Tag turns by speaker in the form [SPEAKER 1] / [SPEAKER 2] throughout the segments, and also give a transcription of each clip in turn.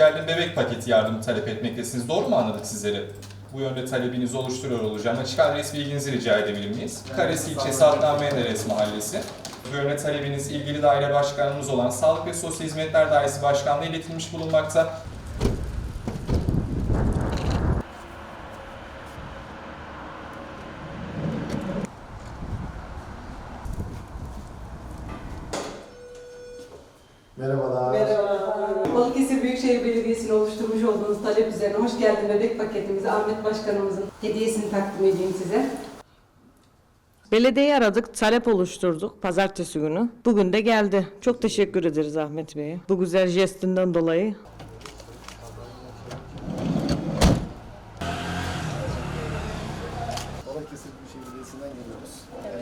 [SPEAKER 1] Geldin Bebek paketi yardımı talep etmektesiniz. Doğru mu anladık sizleri? Bu yönde talebinizi oluşturuyor olacağım. Açık adres bilginizi rica edebilir miyiz? Karesi ilçesi Adnan Menderes Mahallesi. Bu yönde talebiniz ilgili daire başkanımız olan Sağlık ve Sosyal Hizmetler Dairesi Başkanlığı iletilmiş bulunmakta.
[SPEAKER 2] Merhabalar.
[SPEAKER 3] Merhaba. Balıkesir Büyükşehir Belediyesi'nin oluşturmuş olduğunuz talep üzerine hoş geldin bebek paketimizi Ahmet Başkanımızın hediyesini takdim edeyim size.
[SPEAKER 4] Belediyeyi aradık, talep oluşturduk pazartesi günü. Bugün de geldi. Çok teşekkür ederiz Ahmet Bey'e. Bu güzel jestinden dolayı.
[SPEAKER 2] Balıkesir Büyükşehir Belediyesi'nden geliyoruz. Evet.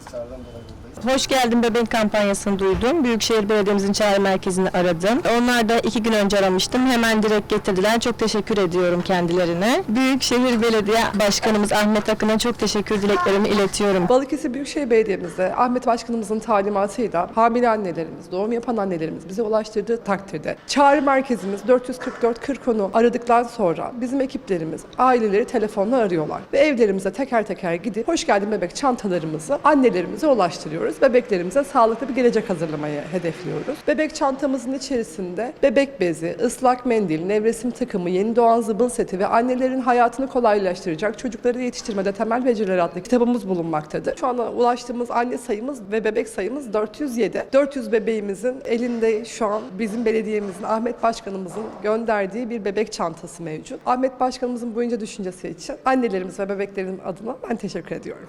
[SPEAKER 2] Bize bıraktığınız çağrıdan dolayı buradayız.
[SPEAKER 5] Hoş geldin bebek kampanyasını duydum. Büyükşehir Belediye'mizin çağrı merkezini aradım. Onlar da iki gün önce aramıştım. Hemen direkt getirdiler. Çok teşekkür ediyorum kendilerine. Büyükşehir Belediye Başkanımız Ahmet Akın'a çok teşekkür dileklerimi iletiyorum.
[SPEAKER 6] Balıkesir Büyükşehir Belediye'mizde Ahmet Başkanımızın talimatıyla hamile annelerimiz, doğum yapan annelerimiz bize ulaştırdığı takdirde çağrı merkezimiz 444 40 onu aradıktan sonra bizim ekiplerimiz aileleri telefonla arıyorlar ve evlerimize teker teker gidip hoş geldin bebek çantalarımızı annelerimize ulaştırıyoruz. Bebeklerimize sağlıklı bir gelecek hazırlamayı hedefliyoruz. Bebek çantamızın içerisinde bebek bezi, ıslak mendil, nevresim takımı, yeni doğan zıbın seti ve annelerin hayatını kolaylaştıracak çocukları yetiştirmede temel beceriler adlı kitabımız bulunmaktadır. Şu anda ulaştığımız anne sayımız ve bebek sayımız 407. 400 bebeğimizin elinde şu an bizim belediyemizin Ahmet Başkanımızın gönderdiği bir bebek çantası mevcut. Ahmet Başkanımızın bu ince düşüncesi için annelerimiz ve bebeklerin adına ben teşekkür ediyorum.